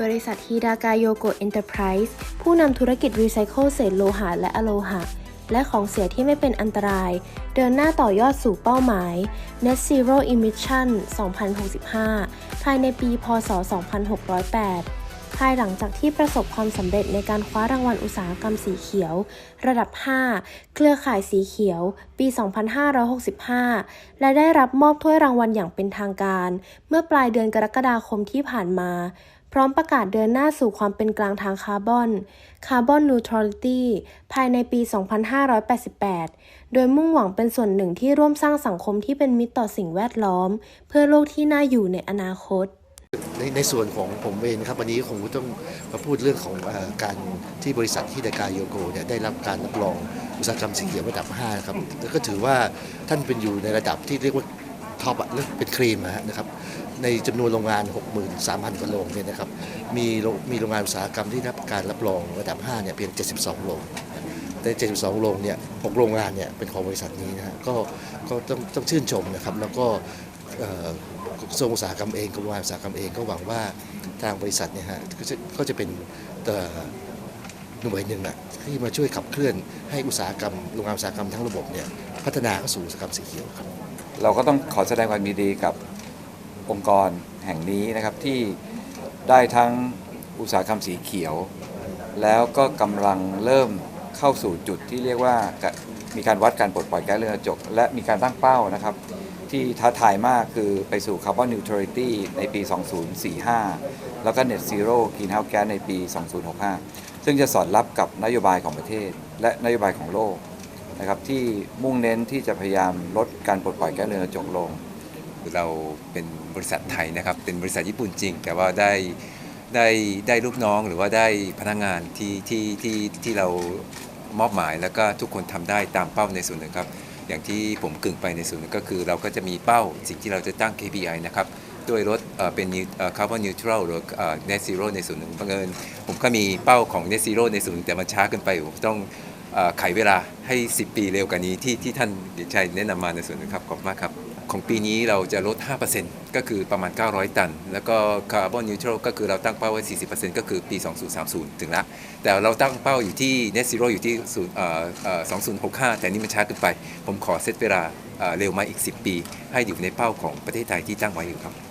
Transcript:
บริษัทฮิดากาโยโกะเอ็นเตอร์ไพรส์ผู้นำธุรกิจรีไซเคิลเศษโลหะและอะโลหะ และของเสียที่ไม่เป็นอันตราย เดินหน้าต่อยอดสู่เป้าหมาย Net Zero Emission 2065 ภายในปี พศ2608 ภายหลังจากที่ประสบความสำเร็จในการคว้ารางวัลอุตสาหกรรมสีเขียว ระดับ 5 เครือข่ายสีเขียว ปี 2565 และได้รับมอบถ้วยรางวัลอย่างเป็นทางการ เมื่อปลายเดือนกรกฎาคมที่ผ่านมา พร้อมประกาศเดินหน้าสู่ความเป็นกลางทางคาร์บอน Carbon Neutrality ภายในปี 2588 โดยมุ่งหวังเป็นส่วนหนึ่งที่ร่วมสร้างสังคมที่เป็นมิตรต่อสิ่งแวดล้อม เพื่อโลกที่น่าอยู่ในอนาคต ในในส่วนของผมเองครับวันนี้คงต้องมาพูดเรื่องของอการที่บริษัทฮิดากาโยโกเนี่ยได้รับการรับรองอุตสาหกรรมสีเขียวระดับ 5 ครับ แล้วก็ถือว่าท่านเป็นอยู่ในระดับที่เรียกว่าท็อปอะเรื่อเป็นครีมนะครับในจำนวนโรงงาน 63,000กว่าโรงเนี่ยนะครับมีมีโรงงานอุตสาหกรรมที่ได้รับการรับรองระดับ 5 เนี่ยเพียง 72 โรงใน72 โรงเนี่ย6โรงงานเนี่ยเป็นของบริษัทนี้นะฮะก็ก็ต้องต้องชื่นชมนะครับแล้วก็ กระทรวงอุตสาหกรรมเองกรมการอุตสาหกรรมเองก็หวังว่าทางบริษัทเนี่ยฮะก็จะก็จะเป็นเอ่อหน่วยหนึ่งอะที่มาช่วยขับเคลื่อนให้อุตสาหกรรมโรงงานอุตสาหกรรมทั้งระบบเนี่ยพัฒนาเข้าสู่อุตสาหกรรมสีเขียวครับ เราก็ต้องขอแสดงความยินดีกับองค์กรแห่งนี้นะครับที่ได้ทั้งอุตสาหกรรมสีเขียว แล้วก็กำลังเริ่มเข้าสู่จุดที่เรียกว่ามีการวัดการปลดปล่อยแก๊สเรือนกระจก และมีการตั้งเป้านะครับ ที่ท้าทายมากคือไปสู่คาร์บอนนิวทรัลิตี้ในปี 2045 แล้วก็ Net Zero Greenhouse Gas ในปี 2065 ซึ่งจะสอดรับกับนโยบายของประเทศ และนโยบายของโลกนะครับที่มุ่งเน้นที่จะพยายามลดการปลดปล่อยแก๊สเรือนกระจกลง เราเป็นบริษัทไทยนะครับ เป็นบริษัทญี่ปุ่นจริง แต่ว่าได้ได้ได้ลูกน้องหรือว่าได้พนักงานที่ที่ที่ที่เรามอบหมายแล้วก็ทุกคนทำได้ตามเป้าในส่วนหนึ่งครับ อย่างที่ผมกึ่งไปในส่วนหนึงก็คือเราก็จะมีเป้าสิ่งที่เราจะตั้ง KPI นะครับด้วยรถเป็นคาร์บอนนิวทรัลหรือเอ่อ net zero ในส่วนหนึ่งบังเอิญผมก็มีเป้าของ net zero ในส่วนหนึ่งแต่มันช้าเกินไปผมต้องไขเวลาให้ 10 ปีเร็วกว่านี้ที่ที่ท่านเดชชัยแนะนำมาในส่วนหนึงครับขอบคุณมากครับ ของปีนี้เราจะลด 5%ก็คือประมาณ 900 ตัน แล้วก็คาร์บอนนิวทรัลก็คือเราตั้งเป้าไว้ 40%ก็คือปี 2030 ถึงละ แต่เราตั้งเป้าอยู่ที่ net zero อยู่ที่0 2065 แต่นี่มันช้าเกินไป ผมขอเซตเวลาเอ่อเร็วมาอีก 10 ปี ให้อยู่ในเป้าของประเทศไทยที่ตั้งไว้อยู่ครับ